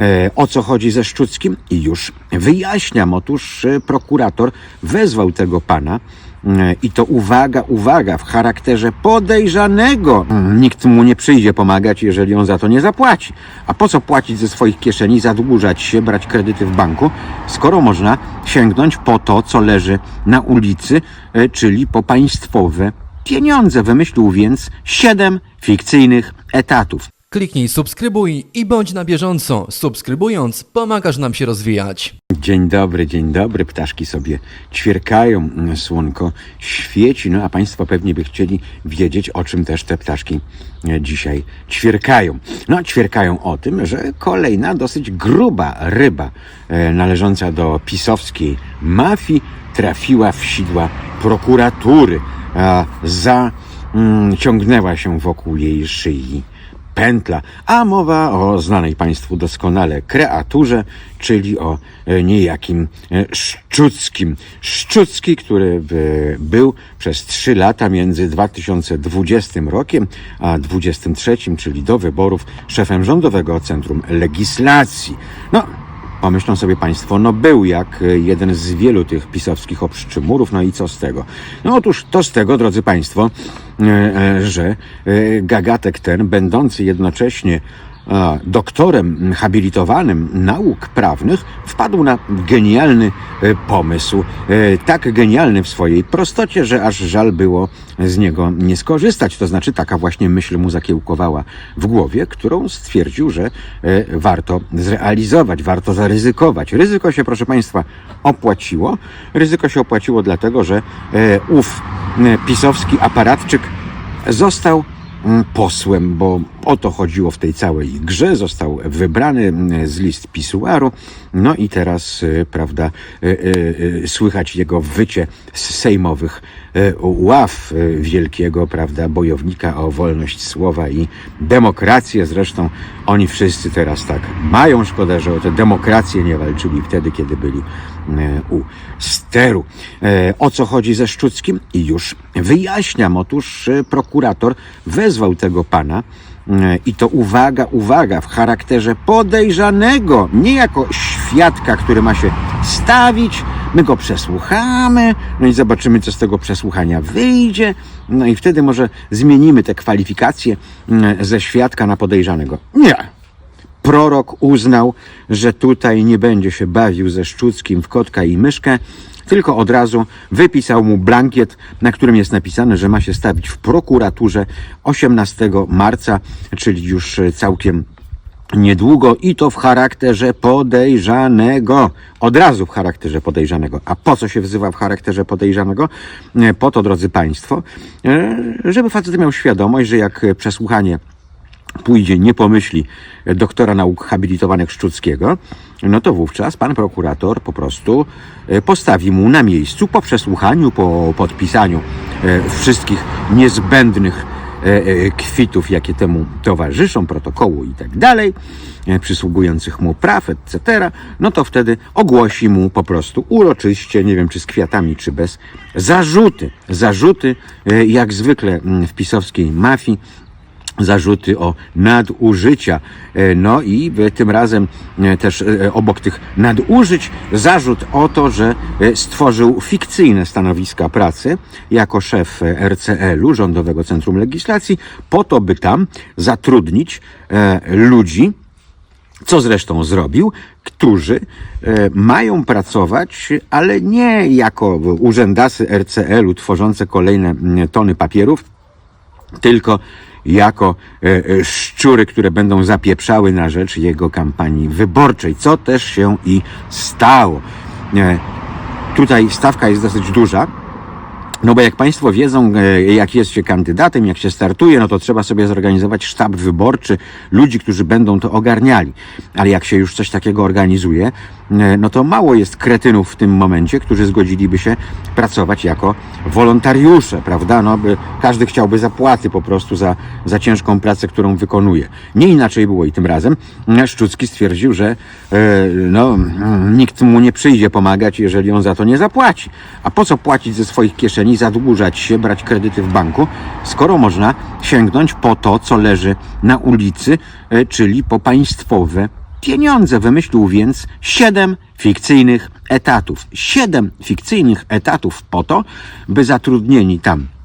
E, o co chodzi ze Szczuckim? I już wyjaśniam. Otóż e, prokurator wezwał tego pana e, i to uwaga, uwaga, w charakterze podejrzanego. Nikt mu nie przyjdzie pomagać, jeżeli on za to nie zapłaci. A po co płacić ze swoich kieszeni, zadłużać się, brać kredyty w banku, skoro można sięgnąć po to, co leży na ulicy, czyli po państwowe pieniądze. Wymyślił więc siedem fikcyjnych etatów. Kliknij subskrybuj i bądź na bieżąco. Subskrybując, pomagasz nam się rozwijać. Dzień dobry, dzień dobry. Ptaszki sobie ćwierkają, mm, słonko świeci. No a Państwo pewnie by chcieli wiedzieć, o czym też te ptaszki e, dzisiaj ćwierkają. No, ćwierkają o tym, że kolejna dosyć gruba ryba e, należąca do pisowskiej mafii trafiła w sidła prokuratury. A za mm, ciągnęła się wokół jej szyi pętla, a mowa o znanej Państwu doskonale kreaturze, czyli o e, niejakim e, Szczuckim. Szczucki, który e, był przez trzy lata między 2020 rokiem a 2023, czyli do wyborów, szefem Rządowego Centrum Legislacji. No, Pomyślą sobie Państwo, no był jak e, jeden z wielu tych pisowskich obszczymurów, no i co z tego? No otóż to z tego, drodzy Państwo, e, e, że gagatek ten, będący jednocześnie a, doktorem habilitowanym nauk prawnych, wpadł na genialny e, pomysł. E, Tak genialny w swojej prostocie, że aż żal było z niego nie skorzystać. To znaczy taka właśnie myśl mu zakiełkowała w głowie, którą stwierdził, że e, warto zrealizować, warto zaryzykować. Ryzyko się, proszę Państwa, opłaciło. Ryzyko się opłaciło dlatego, że ów pisowski aparatczyk został mm, posłem, bo o to chodziło w tej całej grze. Został wybrany mm, z list pisuaru. No i teraz, y, prawda, y, y, słychać jego wycie z sejmowych ław wielkiego, prawda, bojownika o wolność słowa i demokrację. Zresztą oni wszyscy teraz tak mają. Szkoda, że o tę demokrację nie walczyli wtedy, kiedy byli u steru. E, O co chodzi ze Szczuckim? I już wyjaśniam. Otóż prokurator wezwał tego pana i to uwaga, uwaga, w charakterze podejrzanego, nie jako świadka, który ma się stawić. My go przesłuchamy, no i zobaczymy, co z tego przesłuchania wyjdzie. No i wtedy może zmienimy te kwalifikacje e, ze świadka na podejrzanego. Nie, prorok uznał, że tutaj nie będzie się bawił ze Szczuckim w kotka i myszkę, tylko od razu wypisał mu blankiet, na którym jest napisane, że ma się stawić w prokuraturze 18 marca, czyli już całkiem niedługo i to w charakterze podejrzanego. Od razu w charakterze podejrzanego. A po co się wzywa w charakterze podejrzanego? E, Po to, drodzy Państwo, e, żeby facet miał świadomość, że jak przesłuchanie pójdzie, nie pomyśli doktora nauk habilitowanych Szczuckiego, no to wówczas pan prokurator po prostu e, postawi mu na miejscu po przesłuchaniu, po podpisaniu e, wszystkich niezbędnych e, kwitów, jakie temu towarzyszą, protokołu i tak dalej, przysługujących mu praw, etc., no to wtedy ogłosi mu po prostu uroczyście, nie wiem czy z kwiatami, czy bez, zarzuty. Zarzuty, jak zwykle mm, w pisowskiej mafii, zarzuty o nadużycia. E, No i tym razem e, też e, obok tych nadużyć zarzut o to, że stworzył fikcyjne stanowiska pracy jako szef RCL-u, Rządowego Centrum Legislacji, po to, by tam zatrudnić ludzi, co zresztą zrobił, którzy mają pracować, ale nie jako urzędasy RCL-u tworzące kolejne tony papierów, tylko jako e, e, szczury, które będą zapieprzały na rzecz jego kampanii wyborczej, co też się i stało. E, Tutaj stawka jest dosyć duża. No bo jak Państwo wiedzą, e, jak jest się kandydatem, jak się startuje, no to trzeba sobie zorganizować sztab wyborczy, ludzi, którzy będą to ogarniali. Ale jak się już coś takiego organizuje, e, no to mało jest kretynów w tym momencie, którzy zgodziliby się pracować jako wolontariusze, prawda? No, by każdy chciałby zapłaty po prostu za, za ciężką pracę, którą wykonuje. Nie inaczej było i tym razem. E, Szczucki stwierdził, że e, no, mm, nikt mu nie przyjdzie pomagać, jeżeli on za to nie zapłaci. A po co płacić ze swoich kieszeni, zadłużać się, brać kredyty w banku, skoro można sięgnąć po to, co leży na ulicy, e, czyli po państwowe pieniądze. Wymyślił więc siedem fikcyjnych etatów. Siedem fikcyjnych etatów po to, by zatrudnieni tam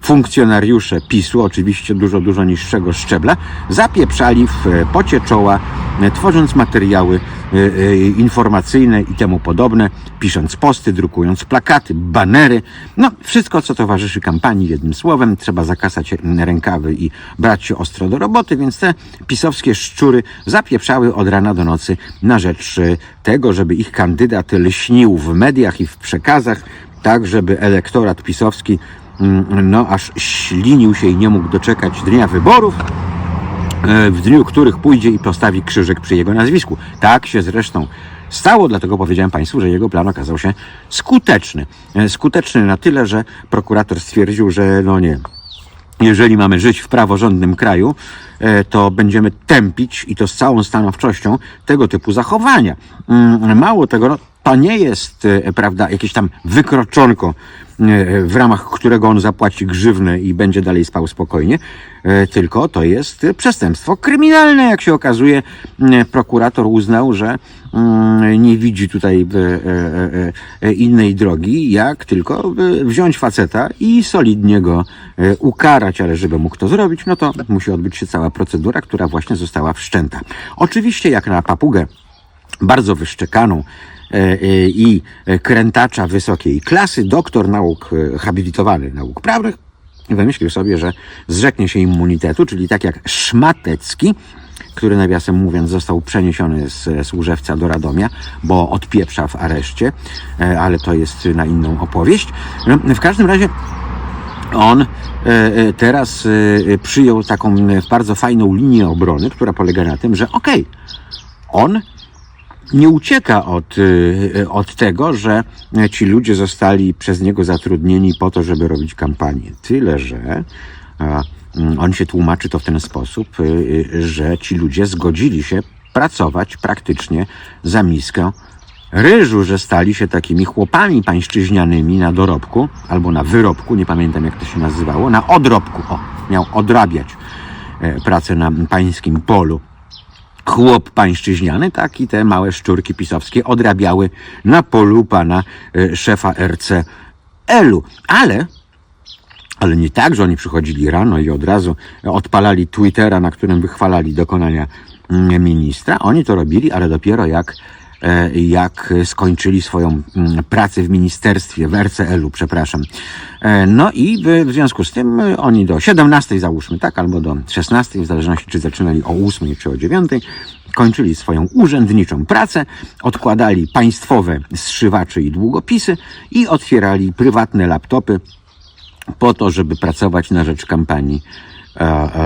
funkcjonariusze PiSu, oczywiście dużo, dużo niższego szczebla, zapieprzali w e, pocie czoła, e, tworząc materiały e, informacyjne i temu podobne, pisząc posty, drukując plakaty, banery, no wszystko, co towarzyszy kampanii, jednym słowem, trzeba zakasać rękawy i brać się ostro do roboty, więc te pisowskie szczury zapieprzały od rana do nocy na rzecz tego, żeby ich kandydat lśnił w mediach i w przekazach, tak, żeby elektorat pisowski no aż ślinił się i nie mógł doczekać dnia wyborów, e, w dniu których pójdzie i postawi krzyżyk przy jego nazwisku. Tak się zresztą stało, dlatego powiedziałem Państwu, że jego plan okazał się skuteczny. E, Skuteczny na tyle, że prokurator stwierdził, że no nie, jeżeli mamy żyć w praworządnym kraju, e, to będziemy tępić i to z całą stanowczością tego typu zachowania. Mm, Mało tego, no, to nie jest, e, prawda, jakieś tam wykroczonko, e, w ramach którego on zapłaci grzywnę i będzie dalej spał spokojnie, e, tylko to jest przestępstwo kryminalne, jak się okazuje. Prokurator uznał, że mm, nie widzi tutaj innej drogi, jak tylko wziąć faceta i solidnie go ukarać, ale żeby mógł to zrobić, no to musi odbyć się cała procedura, która właśnie została wszczęta. Oczywiście jak na papugę bardzo wyszczekaną i e, krętacza wysokiej klasy, doktor nauk, e, habilitowany nauk prawnych, wymyślił sobie, że zrzeknie się immunitetu, czyli tak jak Szmatecki, który nawiasem mówiąc został przeniesiony z Służewca do Radomia, bo odpieprza w areszcie, e, ale to jest na inną opowieść. No, w każdym razie on e, e, teraz e, przyjął taką e, bardzo fajną linię obrony, która polega na tym, że okej, on nie ucieka od, y, od tego, że ci ludzie zostali przez niego zatrudnieni po to, żeby robić kampanię. Tyle, że mm, on się tłumaczy to w ten sposób, y, y, że ci ludzie zgodzili się pracować praktycznie za miskę ryżu, że stali się takimi chłopami pańszczyźnianymi na dorobku albo na wyrobku, nie pamiętam jak to się nazywało, na odrobku. O, miał odrabiać e, pracę na pańskim polu chłop pańszczyźniany, tak i te małe szczurki pisowskie odrabiały na polu pana e, szefa RCL-u. Ale ale nie tak, że oni przychodzili rano i od razu odpalali Twittera, na którym wychwalali dokonania mm, ministra. Oni to robili, ale dopiero jak, jak skończyli swoją mm, pracę w ministerstwie, w RCL-u, przepraszam. E, No i w, związku z tym e, oni do 17 załóżmy, tak, albo do 16, w zależności czy zaczynali o 8 czy o 9, kończyli swoją urzędniczą pracę, odkładali państwowe zszywacze i długopisy i otwierali prywatne laptopy po to, żeby pracować na rzecz kampanii e, e,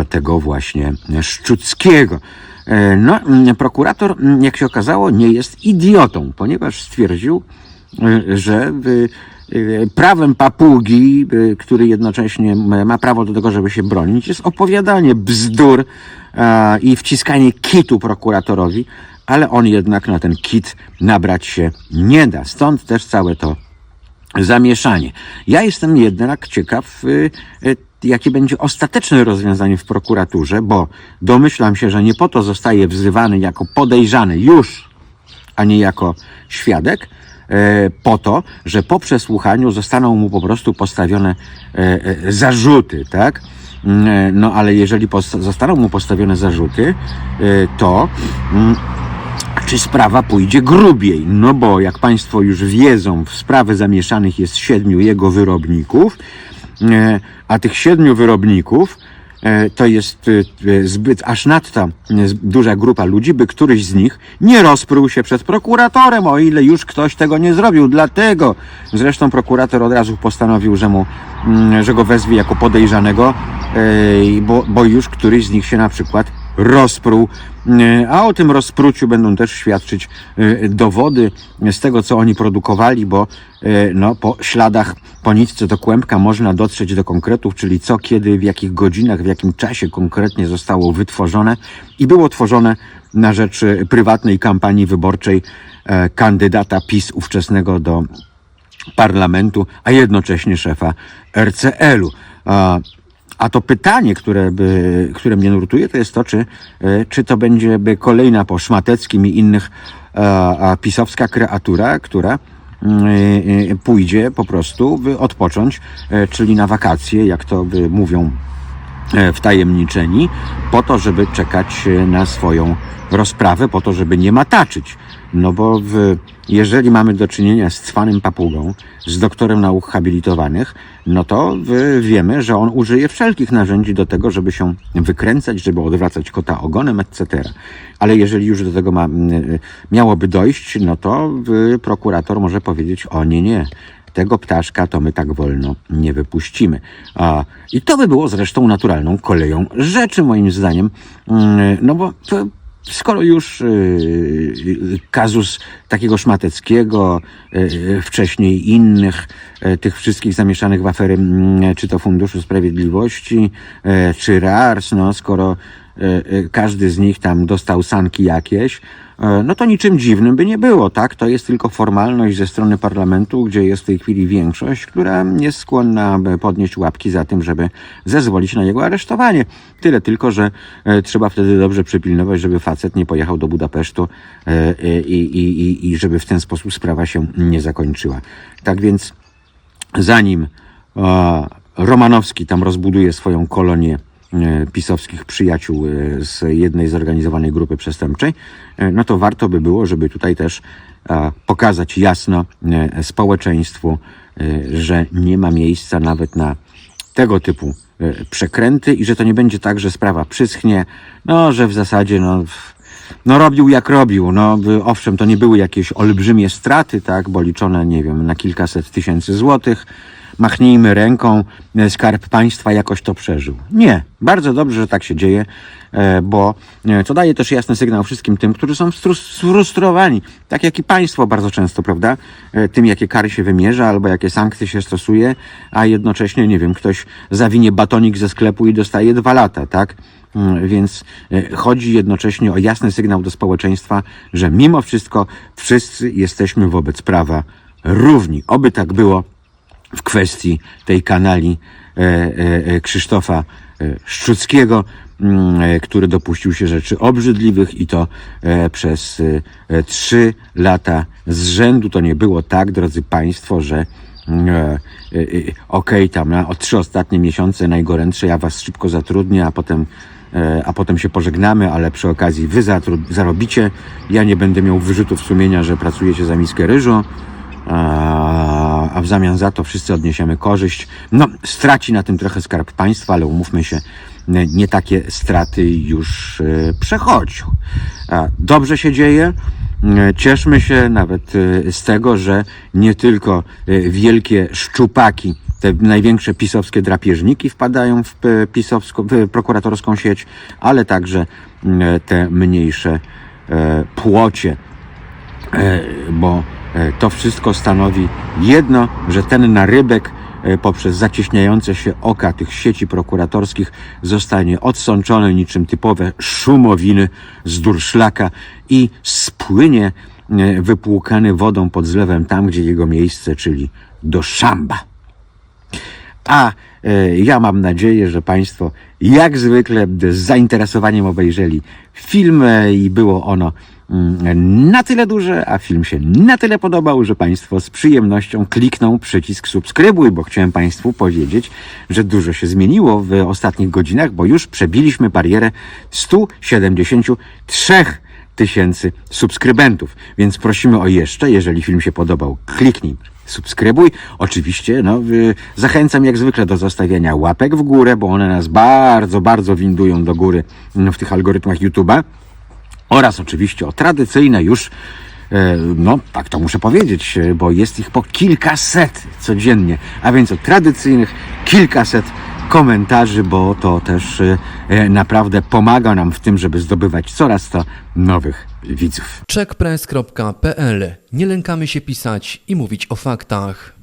tego właśnie Szczuckiego. E, No, prokurator, jak się okazało, nie jest idiotą, ponieważ stwierdził, e, że e, prawem papugi, który jednocześnie ma prawo do tego, żeby się bronić, jest opowiadanie bzdur i wciskanie kitu prokuratorowi, ale on jednak na ten kit nabrać się nie da. Stąd też całe to zamieszanie. Ja jestem jednak ciekaw, jakie będzie ostateczne rozwiązanie w prokuraturze, bo domyślam się, że nie po to zostaje wzywany jako podejrzany już, a nie jako świadek, e, po to, że po przesłuchaniu zostaną mu po prostu postawione e, e, zarzuty, tak? Mm, No ale jeżeli zostaną mu postawione zarzuty, to mm, czy sprawa pójdzie grubiej. No bo jak Państwo już wiedzą, w sprawy zamieszanych jest siedmiu jego wyrobników, a tych siedmiu wyrobników e, to jest e, zbyt aż nadto e, z- duża grupa ludzi, by któryś z nich nie rozpruł się przed prokuratorem, o ile już ktoś tego nie zrobił. Dlatego zresztą prokurator od razu postanowił, że, mu, mm, że go wezwie jako podejrzanego, e, bo, bo już któryś z nich się na przykład rozpruł, E, a o tym rozpruciu będą też świadczyć e, dowody z tego, co oni produkowali, bo e, no, po śladach po nitce do kłębka można dotrzeć do konkretów, czyli co, kiedy, w jakich godzinach, w jakim czasie konkretnie zostało wytworzone i było tworzone na rzecz prywatnej kampanii wyborczej kandydata PiS ówczesnego do parlamentu, a jednocześnie szefa RCL-u. A, a to pytanie, które, by, które mnie nurtuje, to jest to, czy, e, czy to będzie by kolejna po Szmateckim i innych e, a, pisowska kreatura, która mm, e, pójdzie po prostu by odpocząć, czyli na wakacje, jak to by mówią wtajemniczeni, po to, żeby czekać na swoją rozprawę, po to, żeby nie mataczyć. No bo w, jeżeli mamy do czynienia z cwanym papugą, z doktorem nauk habilitowanych, no to wiemy, że on użyje wszelkich narzędzi do tego, żeby się wykręcać, żeby odwracać kota ogonem, etc. Ale jeżeli już do tego ma, miałoby dojść, no to prokurator może powiedzieć, o nie, nie, tego ptaszka to my tak wolno nie wypuścimy. A, I to by było zresztą naturalną koleją rzeczy, moim zdaniem. Mm, No bo to, skoro już yy, kazus takiego Szmateckiego, yy, wcześniej innych, tych wszystkich zamieszanych w afery, mm, czy to Funduszu Sprawiedliwości, czy RARS, no skoro każdy z nich tam dostał sanki jakieś, E, no to niczym dziwnym by nie było, tak? To jest tylko formalność ze strony parlamentu, gdzie jest w tej chwili większość, która jest skłonna podnieść łapki za tym, żeby zezwolić na jego aresztowanie. Tyle tylko, że e, trzeba wtedy dobrze przypilnować, żeby facet nie pojechał do Budapesztu e, i, i, i, i żeby w ten sposób sprawa się nie zakończyła. Tak więc zanim Romanowski tam rozbuduje swoją kolonię pisowskich przyjaciół e, z jednej zorganizowanej grupy przestępczej, e, no to warto by było, żeby tutaj też e, pokazać jasno e, społeczeństwu, e, że nie ma miejsca nawet na tego typu e, przekręty i że to nie będzie tak, że sprawa przyschnie, no, że w zasadzie no, no robił jak robił. No owszem, to nie były jakieś olbrzymie straty, tak, bo liczone, nie wiem, na kilkaset tysięcy złotych. Machnijmy ręką, e, skarb państwa jakoś to przeżył. Nie, bardzo dobrze, że tak się dzieje, e, bo e, to daje też jasny sygnał wszystkim tym, którzy są frus- sfrustrowani, tak jak i państwo bardzo często, prawda, e, tym, jakie kary się wymierza albo jakie sankcje się stosuje, a jednocześnie, nie wiem, ktoś zawinie batonik ze sklepu i dostaje dwa lata, tak? Mm, Więc e, chodzi jednocześnie o jasny sygnał do społeczeństwa, że mimo wszystko wszyscy jesteśmy wobec prawa równi. Oby tak było w kwestii tej kanali e, e, e, Krzysztofa Szczuckiego, który dopuścił się rzeczy obrzydliwych i to przez trzy lata z rzędu. To nie było tak, drodzy Państwo, że okej, tam na o trzy ostatnie miesiące najgorętsze ja Was szybko zatrudnię, a potem a potem się pożegnamy, ale przy okazji wy zarobicie. Ja nie będę miał wyrzutów sumienia, że pracujecie za miskę ryżu a, a w zamian za to wszyscy odniesiemy korzyść. No, straci na tym trochę skarb państwa, ale umówmy się, nie nie takie straty już e, przechodził. Dobrze się dzieje. E, Cieszmy się nawet e, z tego, że nie tylko e, wielkie szczupaki, te największe pisowskie drapieżniki wpadają w e, pisowską, w prokuratorską sieć, ale także te mniejsze e, płocie e, bo e, to wszystko stanowi jedno, że ten narybek e, poprzez zacieśniające się oka tych sieci prokuratorskich zostanie odsączony niczym typowe szumowiny z durszlaka i spłynie e, wypłukany wodą pod zlewem tam, gdzie jego miejsce, czyli do szamba. A e, ja mam nadzieję, że Państwo jak zwykle z zainteresowaniem obejrzeli film e, i było ono mm, na tyle duże, a film się na tyle podobał, że Państwo z przyjemnością klikną przycisk subskrybuj, bo chciałem Państwu powiedzieć, że dużo się zmieniło w ostatnich godzinach, bo już przebiliśmy barierę 173 tysięcy subskrybentów. Więc prosimy o jeszcze, jeżeli film się podobał, kliknij subskrybuj. Oczywiście, no, y, zachęcam jak zwykle do zostawiania łapek w górę, bo one nas bardzo, bardzo windują do góry mm, w tych algorytmach YouTube'a. Oraz oczywiście o tradycyjne już, e, no tak to muszę powiedzieć, e, bo jest ich po kilkaset codziennie, a więc o tradycyjnych kilkaset komentarzy, bo to też e, naprawdę pomaga nam w tym, żeby zdobywać coraz to nowych widzów. checkpress.pl Nie lękamy się pisać i mówić o faktach.